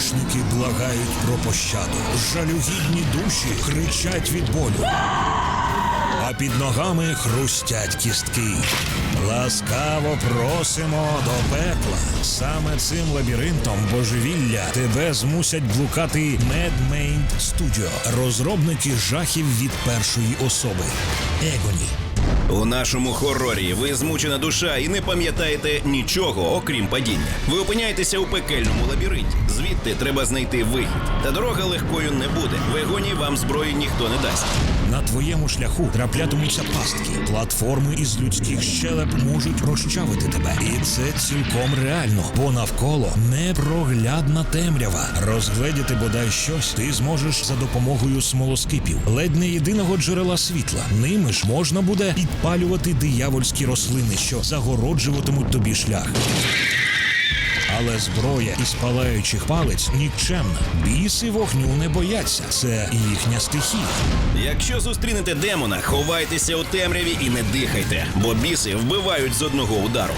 грішники благають про пощаду. Жалюгідні душі кричать від болю. А під ногами хрустять кістки. Ласкаво просимо до пекла. Саме цим лабіринтом божевілля тебе змусять блукати Mad Studio, розробники жахів від першої особи. Егоні. У нашому хорорі ви змучена душа і не пам'ятаєте нічого, окрім падіння. Ви опиняєтеся у пекельному лабіринті. Звідти треба знайти вихід. Та дорога легкою не буде. В егоні вам зброї ніхто не дасть. На твоєму шляху траплятимуться пастки. Платформи із людських щелеп можуть розчавити тебе. І це цілком реально, бо навколо непроглядна темрява. Розгледіти бодай щось ти зможеш за допомогою смолоскипів, ледь не єдиного джерела світла. Ними ж можна буде підпалювати диявольські рослини, що загороджуватимуть тобі шлях. Але зброя із палаючих палець нікчемна. Біси вогню не бояться. Це їхня стихія. Якщо зустрінете демона, ховайтеся у темряві і не дихайте, бо біси вбивають з одного удару.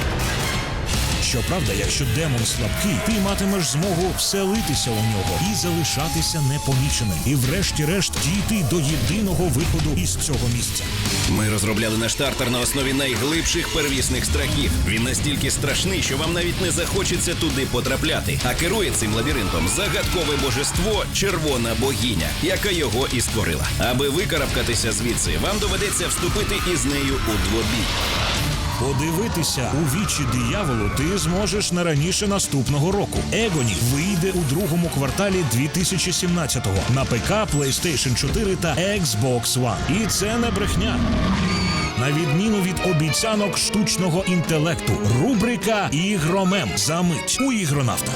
Щоправда, якщо демон слабкий, ти матимеш змогу вселитися у нього і залишатися непоміченим, і врешті-решт дійти до єдиного виходу із цього місця. Ми розробляли наш стартер на основі найглибших первісних страхів. Він настільки страшний, що вам навіть не захочеться туди потрапляти. А керує цим лабіринтом загадкове божество червона богиня, яка його і створила. Аби викарабкатися звідси, вам доведеться вступити із нею у двобій. Подивитися у вічі дияволу ти зможеш не раніше наступного року. Егоні вийде у другому кварталі 2017-го на ПК, PlayStation 4 та Xbox One. І це не брехня. На відміну від обіцянок штучного інтелекту, рубрика Ігромем за мить у ігронавтах.